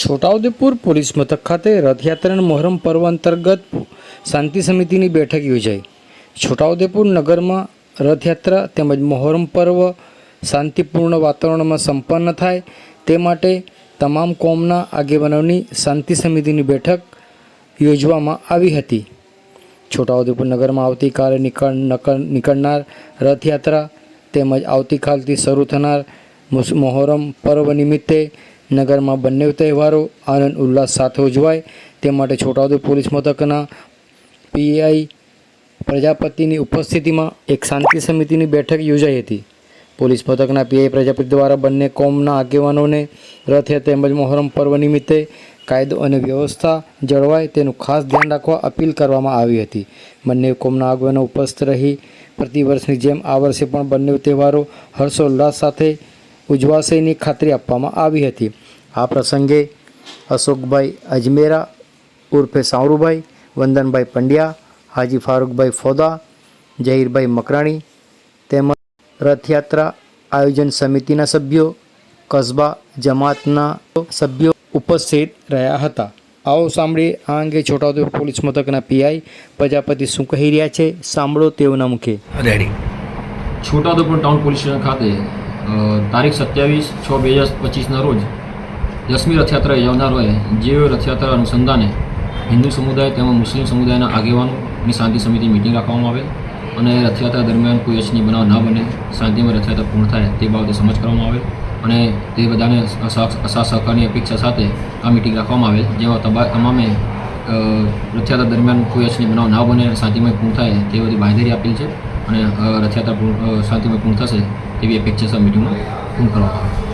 Chhota Udepur police મથક ખાતે રથયાત્રાના મોહરમ પર્વ અંતર્ગત શાંતિ સમિતિની બેઠક યોજાઈ. છોટાઉદેપુર નગરમાં રથયાત્રા તેમજ મોહરમ પર્વ શાંતિપૂર્ણ વાતાવરણમાં સંપન્ન થાય તે માટે તમામ કોમના આગેવાનોની શાંતિ સમિતિની બેઠક યોજવામાં આવી હતી. છોટાઉદેપુર નગરમાં આવતીકાલે નીકળ નકળ- નીકળનાર રથયાત્રા તેમજ આવતીકાલથી શરૂ થનાર મોહરમ પર્વ નિમિત્તે નગરમાં બંને તહેવારો આનંદ, ઉલ્લાસ સાથે ઉજવાય. તે માટે છોટાઉદેપુર પોલીસ મથકના પીઆઈ પ્રજાપતિની ઉપસ્થિતિમાં એક શાંતિ સમિતિની બેઠક યોજાઈ હતી. પોલીસ મથકના પીઆઈ પ્રજાપતિ દ્વારા બંને કોમના આગેવાનોને રથયાત્રા તેમજ મોહરમ પર્વ નિમિત્તે કાયદો અને વ્યવસ્થા જળવાય તેનું ખાસ ધ્યાન રાખવા અપીલ કરવામાં આવી હતી. બંને કોમના આગેવાનો ઉપસ્થિત રહી પ્રતિવર્ષની જેમ આ વર્ષે પણ બંને તહેવારો હર્ષોલ્લાસ સાથે ઉજવાશેની ખાતરી આપવામાં આવી હતી. આ પ્રસંગે અશોકભાઈ અજમેરા ઉર્ફે સાવરુભાઈ, વંદનભાઈ પંડ્યા, હાજી ફારૂકભાઈ ફોદા, જહીરભાઈ મકરાણી તેમજ રથયાત્રા આયોજન સમિતિના સભ્યો, કસ્બા જમાતના સભ્યો ઉપસ્થિત રહ્યા હતા. આવો સાંભળીએ આ અંગે છોટાઉદેપુર પોલીસ મથકના પીઆઈ પ્રજાપતિ શું કહી રહ્યા છે. સાંભળો તેઓના મુખે. Ready Chhota Udepur town police station ખાતે તારીખ સત્યાવીસ છ બે હજાર પચીસના રોજ દસમી રથયાત્રા યોજનારોએ હોય જે રથયાત્રા અનુસંધાને હિન્દુ સમુદાય તેમજ મુસ્લિમ સમુદાયના આગેવાનોની શાંતિ સમિતિ મિટિંગ રાખવામાં આવે અને રથયાત્રા દરમિયાન કોઈ અચની બનાવ ના બને, શાંતિમય રથયાત્રા પૂર્ણ થાય તે બાબતે સમજ કરવામાં આવે અને તે બધાને અસા સહકારની અપેક્ષા સાથે આ મિટિંગ રાખવામાં આવે જેમાં તમામે રથયાત્રા દરમિયાન કોઈ અચની બનાવ ના બને અને શાંતિમય પૂર્ણ થાય તે બધી બાંધેરી આપેલ છે અને રથયાત્રા શાંતિમય પૂર્ણ થશે તેવી અપેક્ષા મિટિંગમાં પૂર્ણ કરવામાં આવે.